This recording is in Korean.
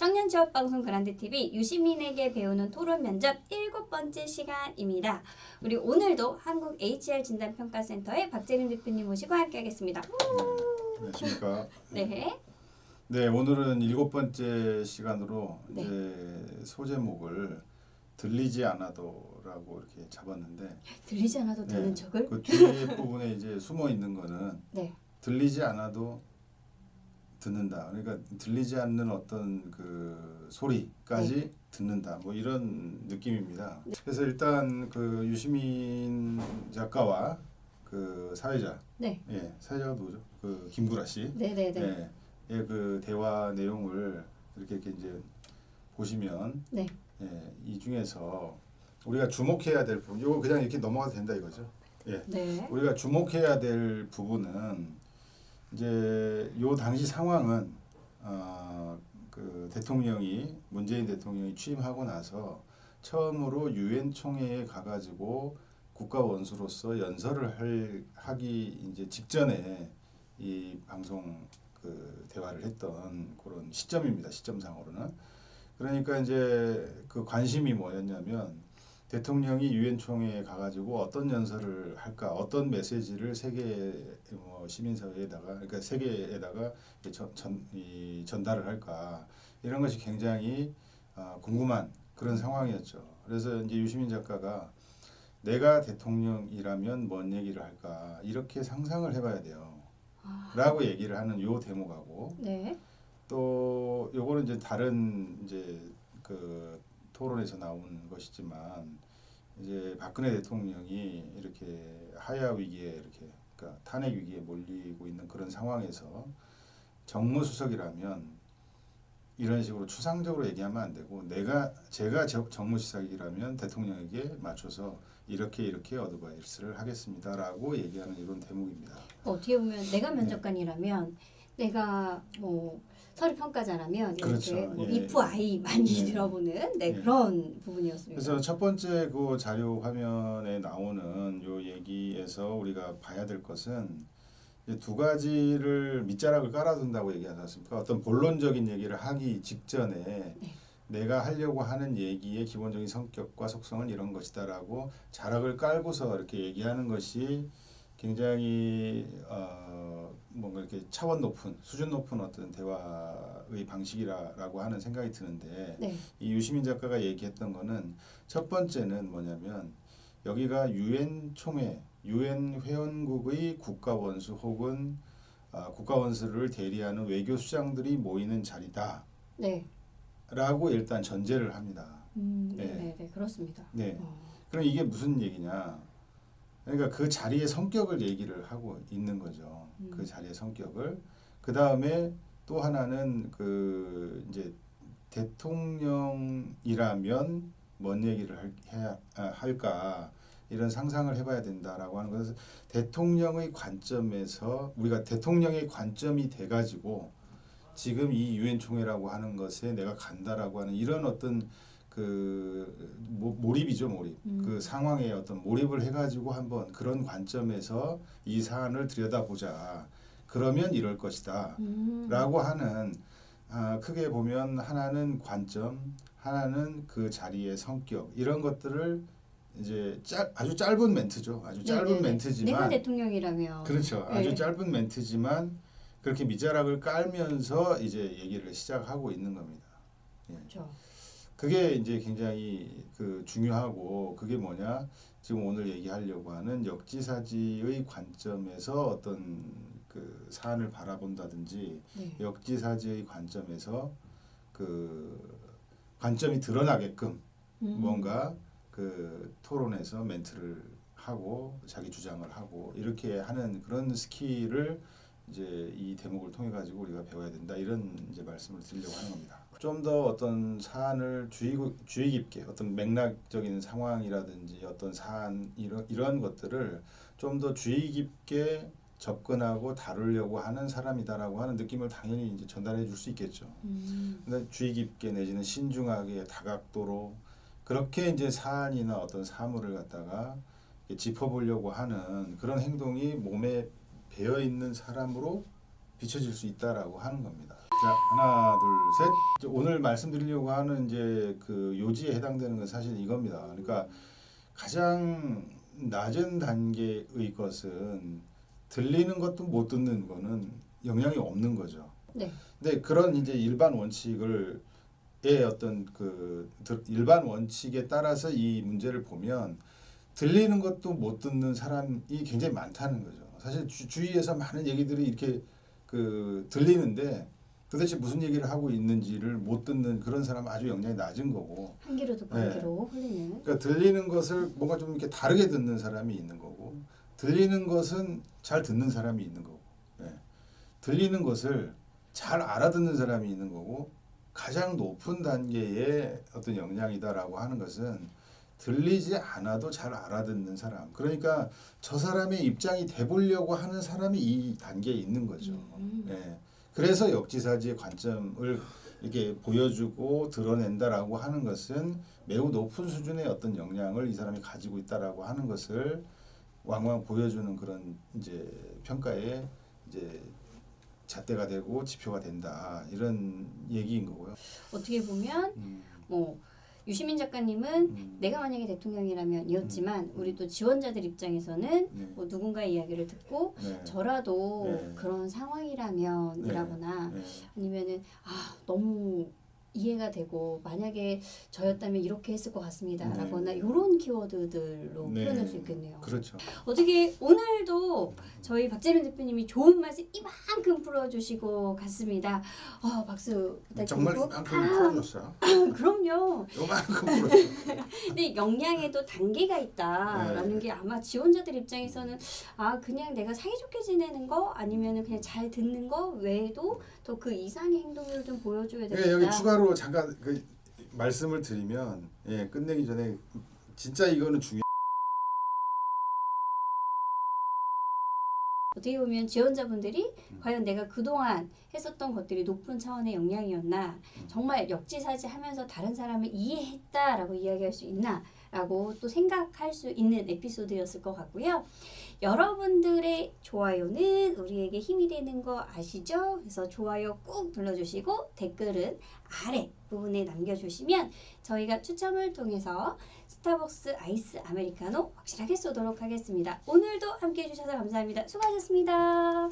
청년 취업 방송 그란드 TV 유시민에게 배우는 토론 면접 일곱 번째 시간입니다. 우리 오늘도 한국 HR 진단 평가 센터의 박재민 대표님 모시고 함께하겠습니다. 안녕하십니까. 네, 네, 오늘은 일곱 번째 시간으로 네. 이제 소제목을 들리지 않아도라고 이렇게 잡았는데 들리지 않아도 되는 네, 척을. 그 뒤에 부분에 이제 숨어 있는 거는 네, 들리지 않아도 듣는다. 그러니까 들리지 않는 어떤 그 소리까지 네. 듣는다. 뭐 이런 느낌입니다. 그래서 일단 그 유시민 작가와 그 사회자, 네, 예, 사회자가 누구죠? 그 김구라 씨. 네, 네, 네, 예, 예, 그 대화 내용을 이렇게, 이렇게 이제 보시면 네, 예, 이 중에서 우리가 주목해야 될 부분, 이거 그냥 이렇게 넘어가도 된다 이거죠. 예, 네, 우리가 주목해야 될 부분은 이제 요 당시 상황은 어, 그 대통령이 문재인 대통령이 취임하고 나서 처음으로 유엔 총회에 가가지고 국가 원수로서 연설을 할 하기 이제 직전에 이 방송 그 대화를 했던 그런 시점입니다. 시점상으로는 그러니까 이제 그 관심이 뭐였냐면 대통령이 유엔 총회에 가가지고 어떤 연설을 할까, 어떤 메시지를 세계 뭐 시민사회에다가, 그러니까 세계에다가 이 전, 전, 이 전달을 할까 이런 것이 굉장히 아, 궁금한 그런 상황이었죠. 그래서 이제 유시민 작가가 내가 대통령이라면 뭔 얘기를 할까 이렇게 상상을 해봐야 돼요. 아. 라고 얘기를 하는 요 대목하고 네, 또 요거는 이제 다른 이제 그 토론에서 나온 것이지만 이제 박근혜 대통령이 이렇게 하야 위기에 이렇게 그러니까 탄핵 위기에 몰리고 있는 그런 상황에서 정무수석이라면 이런 식으로 추상적으로 얘기하면 안 되고 내가 제가 저- 정무수석이라면 대통령에게 맞춰서 이렇게 이렇게 어드바이스를 하겠습니다라고 얘기하는 이런 대목입니다. 어떻게 보면 네. 내가 면접관이라면 내가 뭐 서류 평가자라면 이렇게 그렇죠. 뭐 예. if I 많이 네. 들어보는 네, 예. 그런 부분이었습니다. 그래서 첫 번째 그 자료 화면에 나오는 요 얘기에서 우리가 봐야 될 것은 두 가지를 밑자락을 깔아둔다고 얘기하지 않습니까? 어떤 본론적인 얘기를 하기 직전에 네. 내가 하려고 하는 얘기의 기본적인 성격과 속성은 이런 것이다라고 자락을 깔고서 이렇게 얘기하는 것이 굉장히 어 뭔가 이렇게 차원 높은 수준 높은 어떤 대화의 방식이라고 하는 생각이 드는데 네, 이 유시민 작가가 얘기했던 거는 첫 번째는 뭐냐면 여기가 유엔 총회, 유엔 회원국의 국가 원수 혹은 아, 국가 원수를 대리하는 외교 수장들이 모이는 자리다라고 네, 일단 전제를 합니다. 음, 네, 네. 네, 네, 그렇습니다. 네. 어. 그럼 이게 무슨 얘기냐? 그러니까 그 자리의 성격을 얘기를 하고 있는 거죠. 음. 그 자리의 성격을. 그 다음에 또 하나는 그 이제 대통령이라면 뭔 얘기를 할, 해야 아, 할까 이런 상상을 해봐야 된다라고 하는 것은 대통령의 관점에서 우리가 대통령의 관점이 돼가지고 지금 이 유엔 총회라고 하는 것에 내가 간다라고 하는 이런 어떤 그 모, 몰입이죠 몰입 음. 그 상황에 어떤 몰입을 해가지고 한번 그런 관점에서 이 사안을 들여다보자 그러면 이럴 것이다 음. 라고 하는 아, 크게 보면 하나는 관점 하나는 그 자리의 성격 이런 것들을 이제 짧, 아주 짧은 멘트죠 아주 짧은 네, 네, 네. 멘트지만 내가 대통령이라면 그렇죠. 아주 네. 짧은 멘트지만 그렇게 밑자락을 깔면서 이제 얘기를 시작하고 있는 겁니다. 예. 그렇죠. 그게 이제 굉장히 그 중요하고 그게 뭐냐? 지금 오늘 얘기하려고 하는 역지사지의 관점에서 어떤 그 사안을 바라본다든지 네. 역지사지의 관점에서 그 관점이 드러나게끔 음. 뭔가 그 토론에서 멘트를 하고 자기 주장을 하고 이렇게 하는 그런 스킬을 이제 이 대목을 통해 가지고 우리가 배워야 된다 이런 이제 말씀을 드리려고 하는 겁니다. 좀 더 어떤 사안을 주의 주의 깊게 어떤 맥락적인 상황이라든지 어떤 사안 이런 이러한 것들을 좀 더 주의 깊게 접근하고 다루려고 하는 사람이다라고 하는 느낌을 당연히 이제 전달해 줄 수 있겠죠. 음. 근데 주의 깊게 내지는 신중하게 다각도로 그렇게 이제 사안이나 어떤 사물을 갖다가 짚어보려고 하는 그런 행동이 몸에 배어 있는 사람으로 비춰질 수 있다라고 하는 겁니다. 자 하나 둘 셋. 오늘 말씀드리려고 하는 이제 그 요지에 해당되는 건 사실 이겁니다. 그러니까 가장 낮은 단계의 것은 들리는 것도 못 듣는 거는 영향이 없는 거죠. 네. 근데 그런 이제 일반 원칙을 의 어떤 그 들- 일반 원칙에 따라서 이 문제를 보면 들리는 것도 못 듣는 사람이 굉장히 많다는 거죠. 사실 주, 주위에서 많은 얘기들이 이렇게 그 들리는데 도대체 무슨 얘기를 하고 있는지를 못 듣는 그런 사람 은 아주 영향이 낮은 거고. 한 귀로 듣고 한 귀로 흘리는. 그러니까 들리는 것을 뭔가 좀 이렇게 다르게 듣는 사람이 있는 거고 들리는 것은 잘 듣는 사람이 있는 거고 예. 들리는 것을 잘 알아듣는 사람이 있는 거고 가장 높은 단계의 어떤 역량이다라고 하는 것은 들리지 않아도 잘 알아듣는 사람 그러니까 저 사람의 입장이 돼보려고 하는 사람이 이 단계에 있는 거죠. 음. 예. 그래서 역지사지의 관점을 이렇게 보여주고 드러낸다라고 하는 것은 매우 높은 수준의 어떤 역량을 이 사람이 가지고 있다라고 하는 것을 왕왕 보여주는 그런 이제 평가의 이제 잣대가 되고 지표가 된다 이런 얘기인 거고요. 어떻게 보면 음, 뭐 유시민 작가님은 음, 내가 만약에 대통령이라면이었지만 우리 또 지원자들 입장에서는 네, 뭐 누군가의 이야기를 듣고 네, 저라도 네. 그런 상황이라면이라거나 네, 아니면은 아 너무 이해가 되고 만약에 저였다면 이렇게 했을 것 같습니다라거나 네. 이런 키워드들로 네. 표현할 수 있겠네요. 그렇죠. 어떻게 오늘도 저희 박재민 대표님이 좋은 말씀 이만큼 풀어주시고 갔습니다. 어, 박수 정말 부탁드리고 이만큼 다음 풀어줬어요. 그럼요. 요만큼 풀어줬어요. 근데 역량에도 단계가 있다라는 네. 게 아마 지원자들 입장에서는 아 그냥 내가 사이좋게 지내는 거 아니면은 그냥 잘 듣는 거 외에도 더 그 이상의 행동을 좀 보여줘야 되겠다. 예, 여기 추가 로 잠깐 그 말씀을 드리면 예, 끝내기 전에 진짜 이거는 중요. 어떻게 보면 지원자분들이 과연 내가 그동안 했었던 것들이 높은 차원의 역량이었나 정말 역지사지하면서 다른 사람을 이해했다라고 이야기할 수 있나 라고 또 생각할 수 있는 에피소드였을 것 같고요. 여러분들의 좋아요는 우리에게 힘이 되는 거 아시죠? 그래서 좋아요 꾹 눌러주시고 댓글은 아래 부분에 남겨주시면 저희가 추첨을 통해서 스타벅스 아이스 아메리카노 확실하게 쏘도록 하겠습니다. 오늘도 함께 해주셔서 감사합니다. 수고하셨습니다.